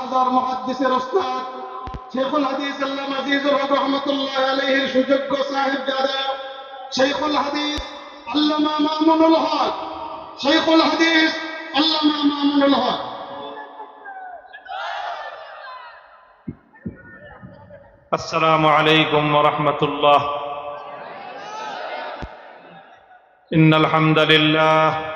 হাজার মহাদ্দিসের ওস্তাদ শেখুল হাদিস আল্লাহ আজিজুর হক রহমতুল্লাহ আলহির সুযোগ্য সাহেব দাদা শেখুল হাদিস আল্লামা মামুনুল হক। শেখুল হাদিস আল্লামা মামুনুল হক। আসসালামু আলাইকুম রহমতুল্লাহ। ইন্নাল হামদুলিল্লাহ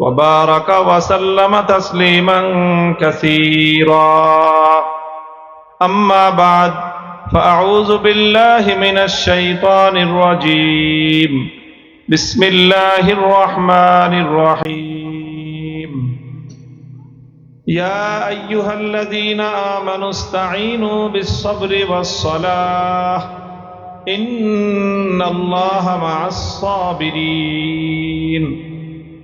وبارك وسلم تسليما كثيرا أما بعد فأعوذ بالله من الشيطان الرجيم بسم الله الرحمن الرحيم يا أيها الذين آمنوا استعينوا بالصبر والصلاة إن الله مع الصابرين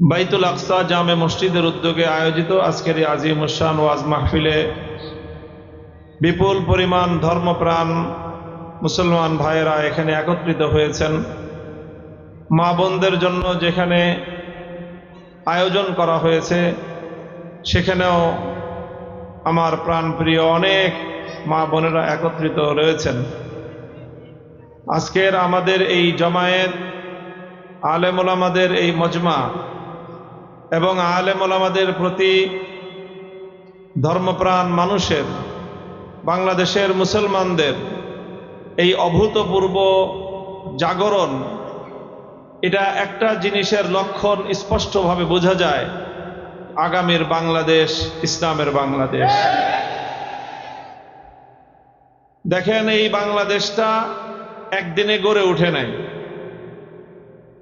বাইতুল আকসা জামে মসজিদের উদ্যোগে আয়োজিত আজকের আজিম উসান ওয়াজ মাহফিলে বিপুল পরিমাণ ধর্মপ্রাণ মুসলমান ভাইয়েরা এখানে একত্রিত হয়েছেন। মা বোনদের জন্য যেখানে আয়োজন করা হয়েছে, সেখানেও আমার প্রাণপ্রিয় অনেক মা বোনেরা একত্রিত রয়েছেন। আজকের আমাদের এই জমায়েত আলেমুলামাদের এই মজমা এবং আলেমুলামাদের প্রতি ধর্মপ্রাণ মানুষের, বাংলাদেশের মুসলমানদের এই অভূতপূর্ব জাগরণ, এটা একটা জিনিসের লক্ষণ স্পষ্টভাবে বোঝা যায় আগামীর বাংলাদেশ, ইসলামের বাংলাদেশ। দেখেন এই বাংলাদেশটা একদিনে গড়ে উঠে নাই।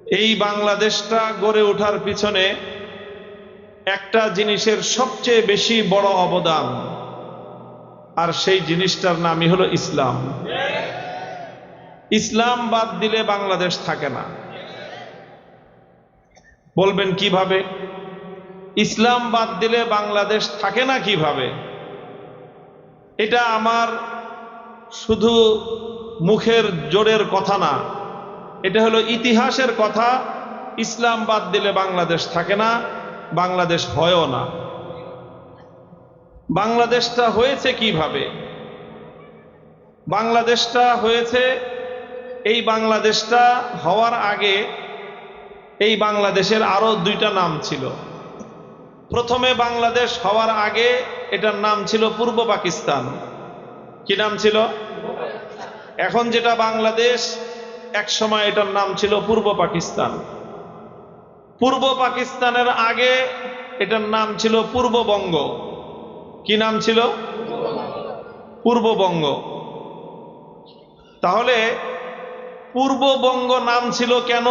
এই বাংলাদেশটা গড়ে ওঠার পিছনে একটা জিনিসের সবচেয়ে বেশি বড় অবদান, আর সেই জিনিসটার নামই হলো ইসলাম। ইসলাম বাদ দিলে বাংলাদেশ থাকে না। বলবেন কীভাবে? ইসলাম বাদ দিলে বাংলাদেশ থাকে না কীভাবে? এটা আমার শুধু মুখের জোরের কথা না, এটা হলো ইতিহাসের কথা। ইসলাম বাদ দিলে বাংলাদেশ থাকে না। বাংলাদেশ হয়ও না। বাংলাদেশটা হয়েছে কীভাবে? বাংলাদেশটা হয়েছে, এই বাংলাদেশটা হওয়ার আগে এই বাংলাদেশের আরও দুইটা নাম ছিল। প্রথমে বাংলাদেশ হওয়ার আগে এটার নাম ছিল পূর্ব পাকিস্তান। কি নাম ছিল? এখন যেটা বাংলাদেশ, এক সময় এটার নাম ছিল পূর্ব পাকিস্তান। পূর্ব পাকিস্তানের আগে এটার নাম ছিল পূর্ববঙ্গ। কি নাম ছিল? পূর্ববঙ্গ। তাহলে পূর্ববঙ্গ নাম ছিল কেন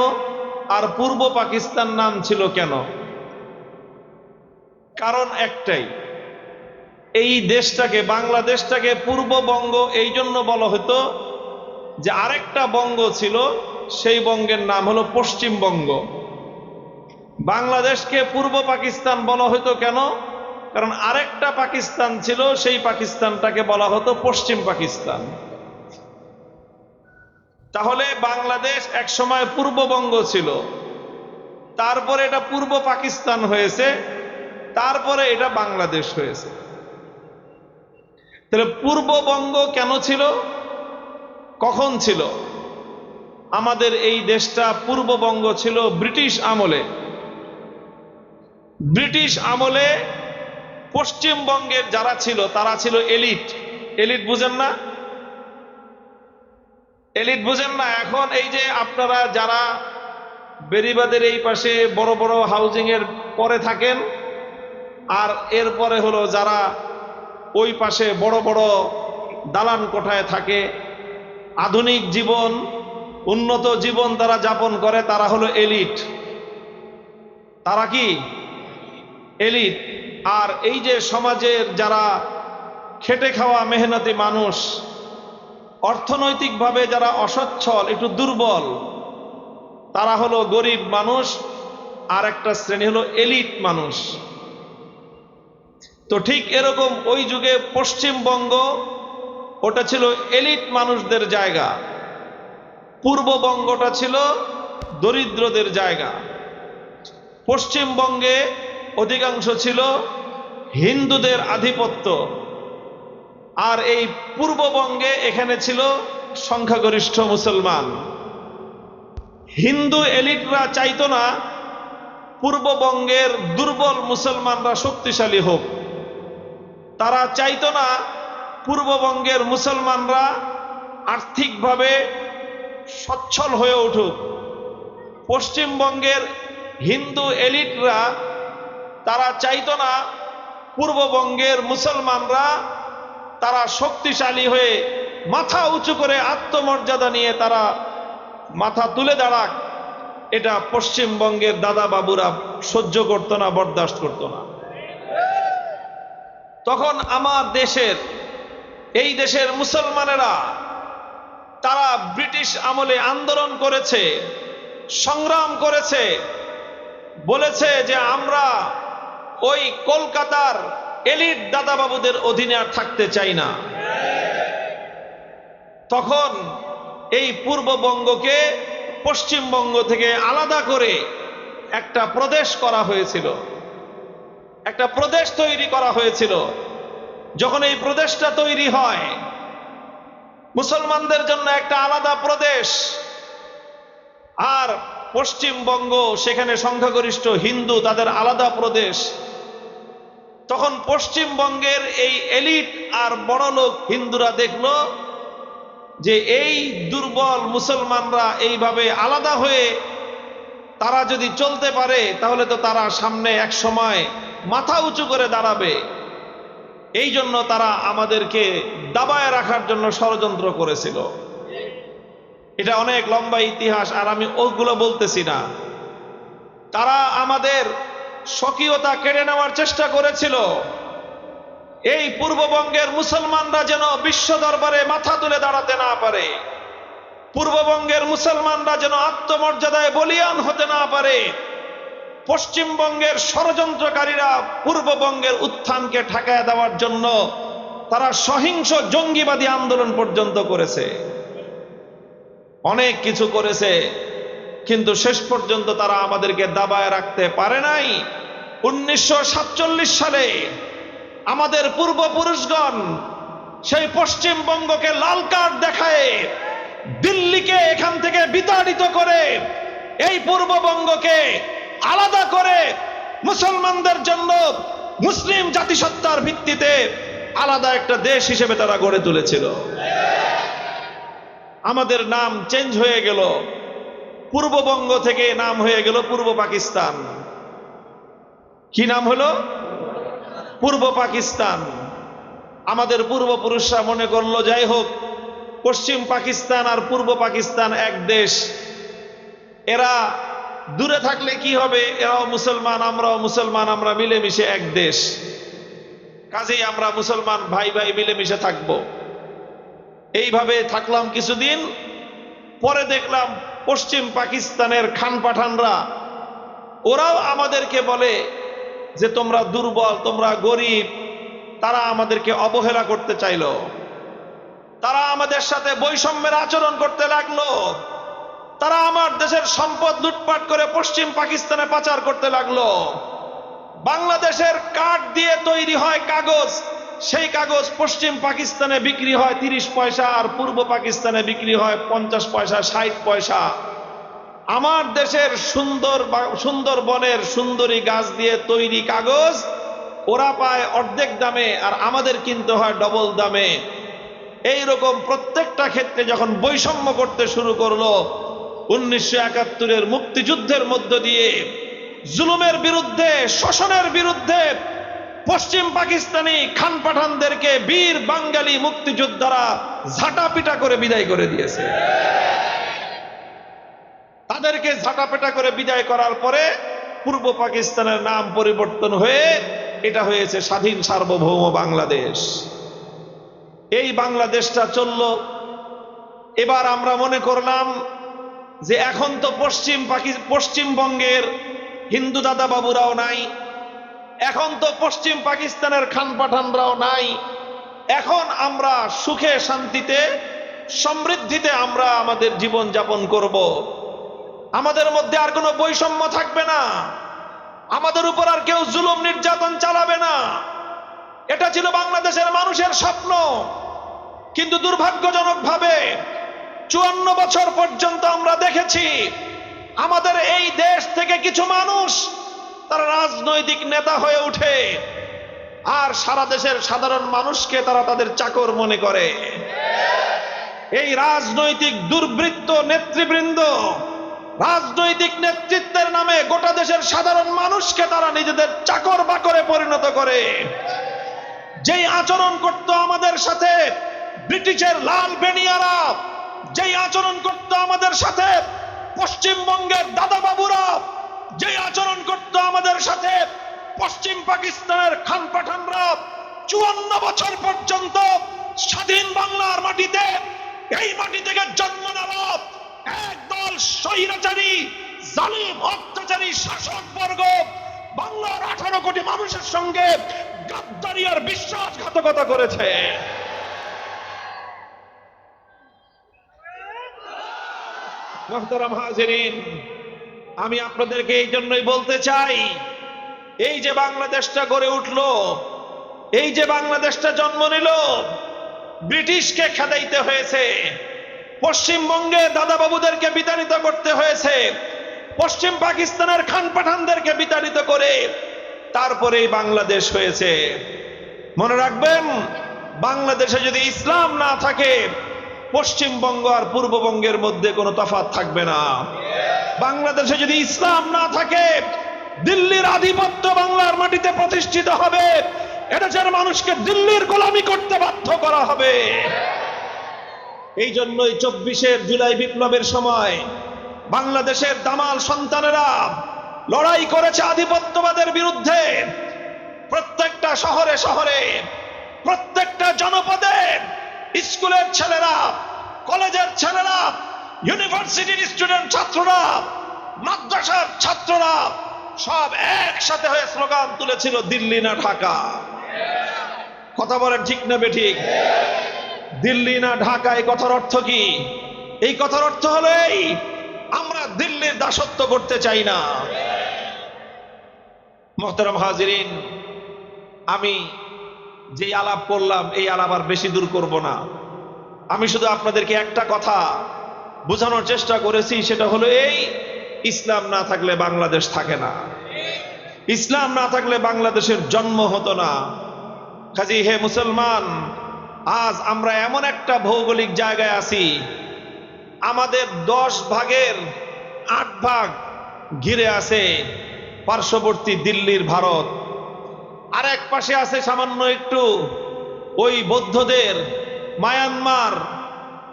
আর পূর্ব পাকিস্তান নাম ছিল কেন? কারণ একটাই, এই দেশটাকে, বাংলাদেশটাকে পূর্ববঙ্গ এই জন্য বলা হতো যে আরেকটা বঙ্গ ছিল, সেই বঙ্গের নাম হলো পশ্চিমবঙ্গ। বাংলাদেশকে পূর্ব পাকিস্তান বলা হতো কেন? কারণ আরেকটা পাকিস্তান ছিল, সেই পাকিস্তানটাকে বলা হতো পশ্চিম পাকিস্তান। তাহলে বাংলাদেশ এক সময় পূর্ববঙ্গ ছিল। তারপরে এটা পূর্ব পাকিস্তান হয়েছে, তারপরে এটা বাংলাদেশ হয়েছে। তাহলে পূর্ববঙ্গ কেন ছিল? কখন ছিল? আমাদের এই দেশটা পূর্ববঙ্গ ছিল ব্রিটিশ আমলে। ব্রিটিশ আমলে পশ্চিমবঙ্গের যারা ছিল, তারা ছিল এলিট। এলিট বুঝেন না? এলিট বুঝেন না? এখন এই যে আপনারা যারা বেরিবাদের এই পাশে বড় বড় হাউজিং এর পরে থাকেন, আর এরপরে হলো যারা ওই পাশে বড় বড় দালান কোঠায় থাকে, আধুনিক জীবন, উন্নত জীবন তারা যাপন করে, তারা হলো এলিট। তারা কি? এলিট। আর এই যে সমাজের যারা খেটে খাওয়া মেহনতি মানুষ, অর্থনৈতিকভাবে যারা অসচ্ছল, একটু দুর্বল, তারা হলো গরিব মানুষ, আর একটা শ্রেণি হলো এলিট মানুষ। তো ঠিক এরকম ওই যুগে পশ্চিমবঙ্গ, ওটা ছিল এলিট মানুষদের জায়গা। পূর্ববঙ্গটা ছিল দরিদ্রদের জায়গা। পশ্চিমবঙ্গে অধিকাংশ ছিল হিন্দুদের আধিপত্য। আর এই পূর্ববঙ্গে এখানে ছিল সংখ্যাগরিষ্ঠ মুসলমান। হিন্দু এলিটরা চাইতো না পূর্ববঙ্গের দুর্বল মুসলমানরা শক্তিশালী হোক। তারা চাইতো না পূর্ববঙ্গের মুসলমানরা আর্থিকভাবে সচ্ছল হয়ে উঠুক। পশ্চিমবঙ্গের হিন্দু এলিটরা তারা চাইতো না পূর্ববঙ্গের মুসলমানরা তারা শক্তিশালী হয়ে মাথা উঁচু করে আত্মমর্যাদা নিয়ে তারা মাথা তুলে দাঁড়াক। এটা পশ্চিমবঙ্গের দাদা বাবুরা সহ্য করতো না, বরদাস্ত করতো না। তখন আমার দেশের, এই দেশের মুসলমানেরা তারা ব্রিটিশ আমলে আন্দোলন করেছে, সংগ্রাম করেছে, বলেছে যে আমরা ওই কলকাতার এলিট দাদাবাবুদের অধীনে আর থাকতে চাই না। তখন এই পূর্ববঙ্গকে পশ্চিমবঙ্গ থেকে আলাদা করে একটা প্রদেশ করা হয়েছিল। একটা প্রদেশ তৈরি করা হয়েছিল। যখন এই প্রদেশটা তৈরি হয়, মুসলমানদের জন্য একটা আলাদা প্রদেশ। আর পশ্চিমবঙ্গ, সেখানে সংখ্যাগরিষ্ঠ হিন্দু, তাদের আলাদা প্রদেশ। তখন পশ্চিমবঙ্গের এই এলিট আর বড়লোক হিন্দুরা দেখল যে এই দুর্বল মুসলমানরা এইভাবে আলাদা হয়ে তারা যদি চলতে পারে, তাহলে তো তারা সামনে এক সময় মাথা উঁচু করে দাঁড়াবে। এই জন্য তারা আমাদেরকে দাবায় রাখার জন্য ষড়যন্ত্র করেছিল। এটা অনেক লম্বা ইতিহাস, আর আমি ওগুলো বলতেছি না। তারা আমাদের স্বকীয়তা কেড়ে নেওয়ার চেষ্টা করেছিল। এই পূর্ববঙ্গের মুসলমানরা যেন বিশ্ব দরবারে মাথা তুলে দাঁড়াতে না পারে। পূর্ববঙ্গের মুসলমানরা যেন আত্মমর্যাদায় বলিয়ান হতে না পারে। পশ্চিমবঙ্গের ষড়যন্ত্রকারীরা পূর্ববঙ্গের উত্থানকে ঠেকায় দেওয়ার জন্য তারা সহিংস জঙ্গিবাদী আন্দোলন পর্যন্ত করেছে। অনেক কিছু করেছে। কিন্তু শেষ পর্যন্ত তারা আমাদেরকে দাবায় রাখতে পারে নাই। উনিশশো সাতচল্লিশ সালে আমাদের পূর্বপুরুষগণ সেই পশ্চিমবঙ্গকে লাল কার্ড দেখায়, দিল্লিকে এখান থেকে বিতাড়িত করে এই পূর্ববঙ্গকে আলাদা করে মুসলমানদের জন্য মুসলিম জাতিসত্তার ভিত্তিতে আলাদা একটা দেশ হিসেবে তারা গড়ে তুলেছিল। আমাদের নাম চেঞ্জ হয়ে গেল। পূর্ববঙ্গ থেকে নাম হয়ে গেল পূর্ব পাকিস্তান। কি নাম হলো? পূর্ব পাকিস্তান। আমাদের পূর্বপুরুষরা মনে করল, যাই হোক, পশ্চিম পাকিস্তান আর পূর্ব পাকিস্তান এক দেশ। এরা দূরে থাকলে কি হবে? এরাও মুসলমান, আমরাও মুসলমান, আমরা মিলেমিশে এক দেশ। কাজেই আমরা মুসলমান ভাই ভাই মিলেমিশে থাকব। এইভাবে থাকলাম কিছুদিন, পরে দেখলাম পশ্চিম পাকিস্তানের খান পাঠানরা, ওরাও আমাদেরকে বলে যে তোমরা দুর্বল, তোমরা গরিব, তারা আমাদেরকে অবহেলা করতে চাইলো। তারা আমাদের সাথে বৈষম্যের আচরণ করতে লাগল। তারা আমার দেশের সম্পদ লুটপাট করে পশ্চিম পাকিস্তানে পাচার করতে লাগল। বাংলাদেশের কাঠ দিয়ে তৈরি হয় কাগজ। সেই কাগজ পশ্চিম পাকিস্তানে বিক্রি হয় তিরিশ পয়সা আর পূর্ব পাকিস্তানে বিক্রি হয় পঞ্চাশ পয়সা, ষাট পয়সা। আমার দেশের সুন্দর সুন্দরবনের সুন্দরী গাছ দিয়ে তৈরি কাগজ, ওরা পায় অর্ধেক দামে আর আমাদের কিনতে হয় ডবল দামে। এই রকম প্রত্যেকটা ক্ষেত্রে যখন বৈষম্য করতে শুরু করল, উনিশশো একাত্তরের মুক্তিযুদ্ধের মধ্য দিয়ে, জুলুমের বিরুদ্ধে, শোষণের বিরুদ্ধে পশ্চিম পাকিস্তানি খান পাঠানদেরকে বীর বাঙালি মুক্তিযোদ্ধারা ঝাঁটাপিটা করে বিদায় করে দিয়েছে। তাদেরকে ঝাঁটাপেটা করে বিদায় করার পরে পূর্ব পাকিস্তানের নাম পরিবর্তন হয়ে এটা হয়েছে স্বাধীন সার্বভৌম বাংলাদেশ। এই বাংলাদেশটা চলল। এবার আমরা মনে করলাম যে এখন তো পশ্চিম পাকি পশ্চিমবঙ্গের হিন্দু দাদা বাবুরাও নাই এখন তো পশ্চিম পাকিস্তানের খান পাঠানরাও নাই। এখন আমরা সুখে শান্তিতে, সমৃদ্ধিতে আমরা আমাদের জীবন যাপন করব। আমাদের মধ্যে আর কোনো বৈষম্য থাকবে না। আমাদের উপর আর কেউ জুলুম নির্যাতন চালাবে না। এটা ছিল বাংলাদেশের মানুষের স্বপ্ন। কিন্তু দুর্ভাগ্যজনকভাবে চুয়ান্ন বছর পর্যন্ত আমরা দেখেছি, আমাদের এই দেশ থেকে কিছু মানুষ তারা রাজনৈতিক নেতা হয়ে উঠে আর সারা দেশের সাধারণ মানুষকে তারা তাদের চাকর মনে করে। এই রাজনৈতিক দুর্বৃত্ত নেতৃবৃন্দ রাজনৈতিক নেতৃত্বের নামে গোটা দেশের সাধারণ মানুষকে তারা নিজেদের চাকর বাকরে পরিণত করে। যেই আচরণ করত আমাদের সাথে ব্রিটিশের লাল বেনিয়ারা, যেই আচরণ করত আমাদের সাথে পশ্চিমবঙ্গের দাদা যেই আচরণ করত আমাদের সাথে পশ্চিম পাকিস্তানের খান পাঠানরা চুয়ান্ন বছর পর্যন্ত স্বাধীন বাংলার মাটিতে, এই মাটি থেকে জন্ম নেওয়া একদল স্বৈরাচারী, জালিম, অত্যাচারী শাসক বর্গ বাংলার আঠারো কোটি মানুষের সঙ্গে গাদ্দারি বিশ্বাসঘাতকতা করেছে। মোহতারাম হাজিরিন আমি আপনাদেরকে এই জন্যই বলতে চাই, এই যে বাংলাদেশটা গড়ে উঠল, এই যে বাংলাদেশটা জন্ম নিল, ব্রিটিশকে খেদাইতে হয়েছে, পশ্চিমবঙ্গে দাদাবাবুদেরকে বিতাড়িত করতে হয়েছে, পশ্চিম পাকিস্তানের খান পাঠানদেরকে বিতাড়িত করে তারপরেই বাংলাদেশ হয়েছে। মনে রাখবেন, বাংলাদেশে যদি ইসলাম না থাকে, পশ্চিমবঙ্গ আর পূর্ববঙ্গের মধ্যে কোনো তফাৎ থাকবে না। বাংলাদেশে যদি ইসলাম না থাকে, দিল্লির আধিপত্য বাংলার মাটিতে প্রতিষ্ঠিত হবে। এদেশের মানুষকে দিল্লির গোলামি করতে বাধ্য করা হবে। এই জন্যই চব্বিশের জুলাই বিপ্লবের সময় বাংলাদেশের দামাল সন্তানেরা লড়াই করেছে আধিপত্যবাদের বিরুদ্ধে। প্রত্যেকটা শহরে শহরে, প্রত্যেকটা জনপদে স্কুলের ছেলেরা, কলেজের ছেলেরা ইউনিভার্সিটির স্টুডেন্ট ছাত্ররা, মাদ্রাসার ছাত্ররা, সব একসাথে হয়ে স্লোগান তুলেছিল, দিল্লি না ঢাকা। কথা বলেন ঠিক না বেঠিক দিল্লি না ঢাকা এই কথার অর্থ কি? এই কথার অর্থ হলো এই, আমরা দিল্লির দাসত্ব করতে চাই না। মোহতারাম হাজিরিন, আমি যে আলাপ করলাম, এই আলাপ আর বেশি দূর করব না। আমি শুধু আপনাদেরকে একটা কথা বোঝানোর চেষ্টা করেছি, সেটা হলো এই, ইসলাম না থাকলে বাংলাদেশ থাকে না। ইসলাম না থাকলে বাংলাদেশের জন্ম হতো না। কাজী, হে মুসলমান, আজ আমরা এমন একটা ভৌগোলিক জায়গায় আছি, আমাদের দশ ভাগের আট ভাগ ঘিরে আছে পার্শ্ববর্তী দিল্লির ভারত। আর এক পাশে আছে সামান্য একটু ওই বৌদ্ধদের মায়ানমার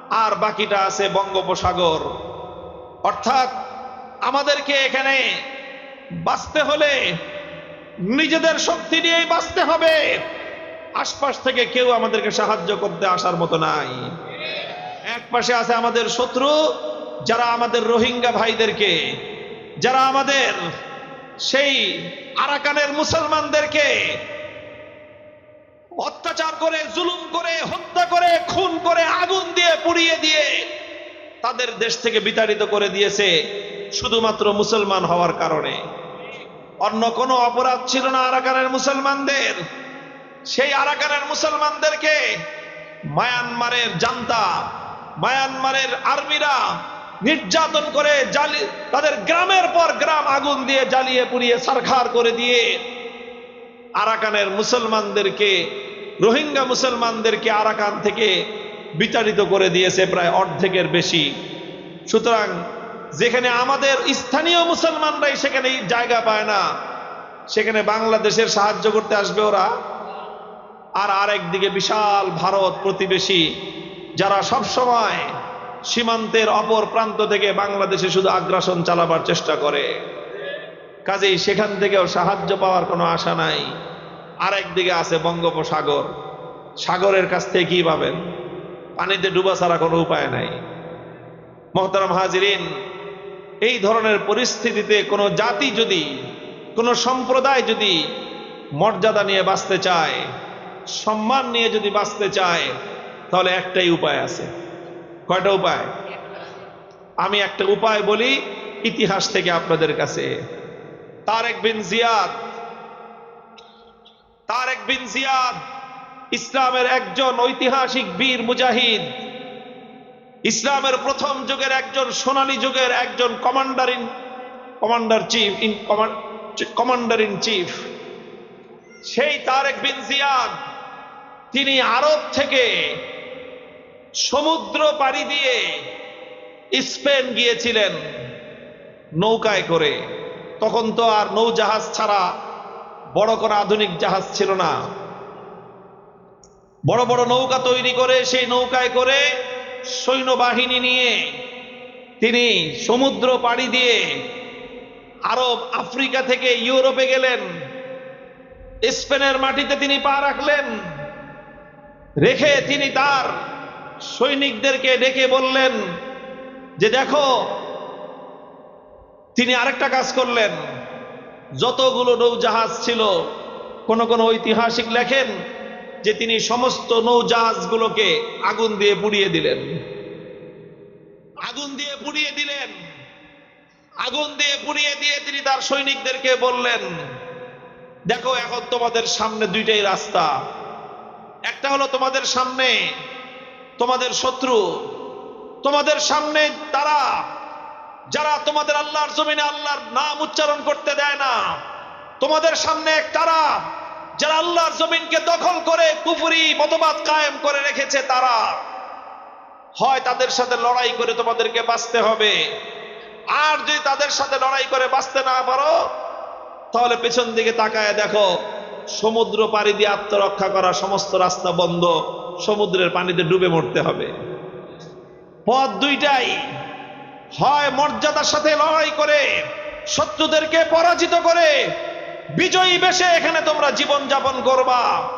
আর বাকিটা আছে বঙ্গোপসাগর। অর্থাৎ আমাদেরকে এখানে বাঁচতে হলে নিজেদের শক্তি নিয়েই বাঁচতে হবে। আশপাশ থেকে কেউ আমাদেরকে সাহায্য করতে আসার মতো নাই। এক পাশে আছে আমাদের শত্রু, যারা আমাদের রোহিঙ্গা ভাইদেরকে, যারা আমাদের সেই আরাকানের মুসলমানদেরকে অত্যাচার করে, জুলুম করে, হত্যা করে, খুন করে, আগুন দিয়ে পুড়িয়ে দিয়ে তাদের দেশ থেকে বিতাড়িত করে দিয়েছে শুধুমাত্র মুসলমান হওয়ার কারণে। অন্য কোনো অপরাধ ছিল না আরাকানের মুসলমানদের। সেই আরাকানের মুসলমানদেরকে মায়ানমারের জান্তা, মায়ানমারের আর্মিরা নির্যাতন করে জালি, তাদের গ্রামের পর গ্রাম আগুন দিয়ে জ্বালিয়ে পুড়িয়ে সারখার করে দিয়ে আরাকানের মুসলমানদেরকে রোহিঙ্গা মুসলমানদেরকে আরাকান থেকে বিতাড়িত করে দিয়েছে প্রায় অর্ধেকের বেশি। সুতরাং যেখানে আমাদের স্থানীয় মুসলমানরাই সেখানে জায়গা পায় না, সেখানে বাংলাদেশের সাহায্য করতে আসবে ওরা। আর আরেকদিকে বিশাল ভারত প্রতিবেশী, যারা সব সময় সীমান্তের অপর প্রান্ত থেকে বাংলাদেশে শুধু আগ্রাসন চালাবার চেষ্টা করে। কাজেই সেখান থেকেও সাহায্য পাওয়ার কোনো আশা নাই। আরেকদিকে আছে বঙ্গোপসাগর। সাগরের কাছ থেকে কি পাবেন? পানিতে ডুবা ছাড়া কোনো উপায় নাই। মহতারাম হাজিরিন, এই ধরনের পরিস্থিতিতে কোনো জাতি যদি, কোনো সম্প্রদায় যদি মর্যাদা নিয়ে বাঁচতে চায়, সম্মান নিয়ে যদি বাঁচতে চায়, তাহলে একটাই উপায় আছে। কয়টা উপায়? আমি একটা উপায় বলি ইতিহাস থেকে আপনাদের কাছে। তারেক বিন জিয়াদ তারেক বিন জিয়াদ, ইসলামের একজন ঐতিহাসিক বীর মুজাহিদ, ইসলামের প্রথম যুগের একজন সোনালী যুগের একজন commander in commander chief in commander in chief সেই তারেক বিন জিয়াদ, তিনি আরব থেকে সমুদ্র পাড়ি দিয়ে স্পেন গিয়েছিলেন নৌকায় করে। তখন তো আর নৌজাহাজ ছাড়া বড় কোনো আধুনিক জাহাজ ছিল না। বড় বড় নৌকা তৈরি করে, সেই নৌকায় করে সৈন্যবাহিনী নিয়ে তিনি সমুদ্র পাড়ি দিয়ে আরব, আফ্রিকা থেকে ইউরোপে গেলেন। স্পেনের মাটিতে তিনি পা রাখলেন। রেখে তিনি তার সৈনিকদেরকে ডেকে বললেন যে, দেখো, তিনি আরেকটা কাজ করলেন। যতগুলো নৌজাহাজ ছিল, কোন কোন ঐতিহাসিক লেখেন যে তিনি সমস্ত নৌজাহাজগুলোকে আগুন দিয়ে পুড়িয়ে দিলেন। আগুন দিয়ে পুড়িয়ে দিলেন। আগুন দিয়ে পুড়িয়ে দিয়ে তিনি তার সৈনিকদেরকে বললেন, দেখো, এখন তোমাদের সামনে দুইটাই রাস্তা। একটা হলো তোমাদের সামনে তোমাদের শত্রু, তোমাদের সামনে তারা। যারা তোমাদের আল্লাহর জমিনে আল্লাহর নাম উচ্চারণ করতে দেয় না, তোমাদের সামনে এক তারা, যারা আল্লাহর জমিনকে দখল করে কুফুরি, মতবাদ কায়েম করে রেখেছে তারা। হয় তাদের সাথে লড়াই করে তোমাদেরকে বাঁচতে হবে। আর যদি তাদের সাথে লড়াই করে বাঁচতে না পারো, তাহলে পেছন দিকে তাকায় দেখো, সমুদ্র পাড়ি দিয়ে আত্মরক্ষা করা সমস্ত রাস্তা বন্ধ, সমুদ্রের পানিতে ডুবে মরতে হবে। পথ দুইটাই। হয় মর্যাদার সাথে লড়াই করে, শত্রুদেরকে পরাজিত করে, বিজয়ী বেশে এখানে তোমরা জীবন যাপন করবা।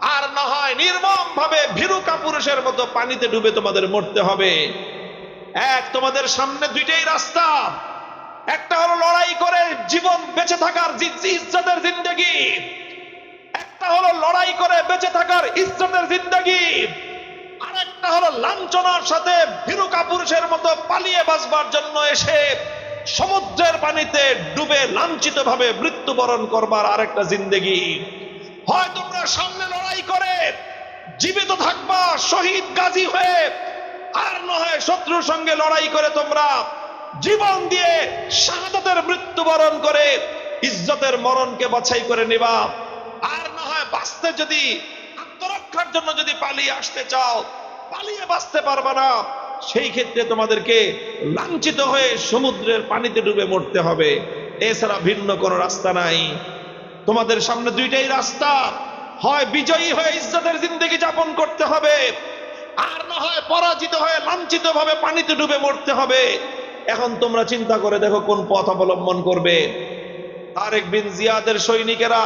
আর না হয় নির্মম ভাবে ভীরু কাপুরুষের মতো পানিতে ডুবে তোমাদের মরতে হবে। এক, তোমাদের সামনে দুইটাই রাস্তা। একটা হলো লড়াই করে জীবন বেঁচে থাকার ইজ্জতের জিন্দগি। একটা হলো লড়াই করে বেঁচে থাকার ইজ্জতের জিন্দগি। আরেকটা হলো লাঞ্ছনার সাথে ভীরু পুরুষের মতো পালিয়ে বাঁচবার জন্য এসে সমুদ্রের পানিতে ডুবে লাঞ্ছিত ভাবে মৃত্যুবরণ করবার আরেকটা জিন্দেগি। হয় তোমরা সামনে লড়াই করে, জীবিত থাকবা, শহীদ গাজী হয়ে, আর নয় শত্রুর সঙ্গে লড়াই করে তোমরা জীবন দিয়ে শাহাদাতের মৃত্যুবরণ করে ইজ্জতের মরণকে বাছাই করে নিবা। আর না হয় বাঁচতে যদি আত্মরক্ষার জন্য যদি পালিয়ে আসতে চাও, পালিয়ে বাঁচতে পারবে না। সেই ক্ষেত্রে তোমাদেরকে লাঞ্ছিত হয়ে সমুদ্রের পানিতে ডুবে মরতে হবে। এছাড়া ভিন্ন কোনো রাস্তা নাই। তোমাদের সামনে দুইটাই রাস্তা। হয় বিজয়ী হয়ে ইজ্জতের জিন্দগি যাপন করতে হবে, আর না হয় পরাজিত হয়ে লাঞ্ছিত ভাবে পানিতে ডুবে মরতে হবে। এখন তোমরা চিন্তা করে দেখো কোন পথ অবলম্বন করবে। তারেক বিন জিয়াদের সৈনিকেরা,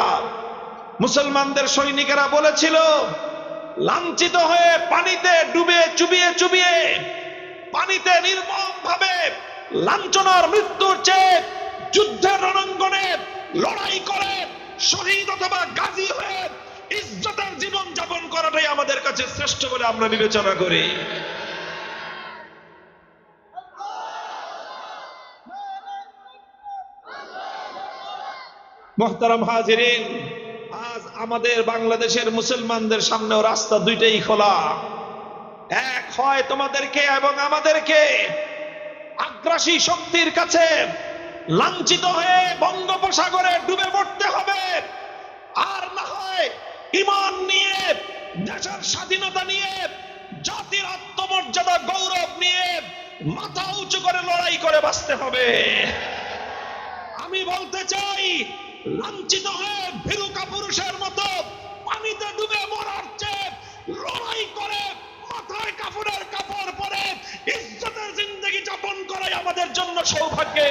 মুসলমানদের সৈনিকেরা বলেছিল লাঞ্ছিত হয়ে পানিতে ডুবে, চুবিয়ে চুবিয়ে, পানিতে নির্মম ভাবে লাঞ্ছনার মৃত্যুর চেয়ে যুদ্ধের রণাঙ্গনে লড়াই করে, শহীদ অথবা গাজী হয়ে ইজ্জতের জীবন যাপন করাটাই আমাদের কাছে শ্রেষ্ঠ বলে আমরা বিবেচনা করি। মোহতারাম হাজিরিন আমাদের বাংলাদেশের মুসলমানদের সামনেও রাস্তা দুইটাই খোলা। এক হয় তোমাদেরকে এবং আমাদেরকে আগ্রাসী শক্তির কাছে লাঞ্ছিত হয়ে বঙ্গোপসাগরে ডুবে পড়তে হবে। আর না হয় ইমান নিয়ে, দেশের স্বাধীনতা নিয়ে, জাতির আত্মমর্যাদা, গৌরব নিয়ে মাথা উঁচু করে লড়াই করে বাঁচতে হবে। আমি বলতে চাই লাঞ্ছিত হয়ে ভেরুকা পুরুষের মতো পানিতে ডুবে মরার চেয়ে লড়াই করে মাথায় কাপড়ের কাপড় পরে ইজ্জতের জিন্দগি যাপন করাই আমাদের জন্য সৌভাগ্যে।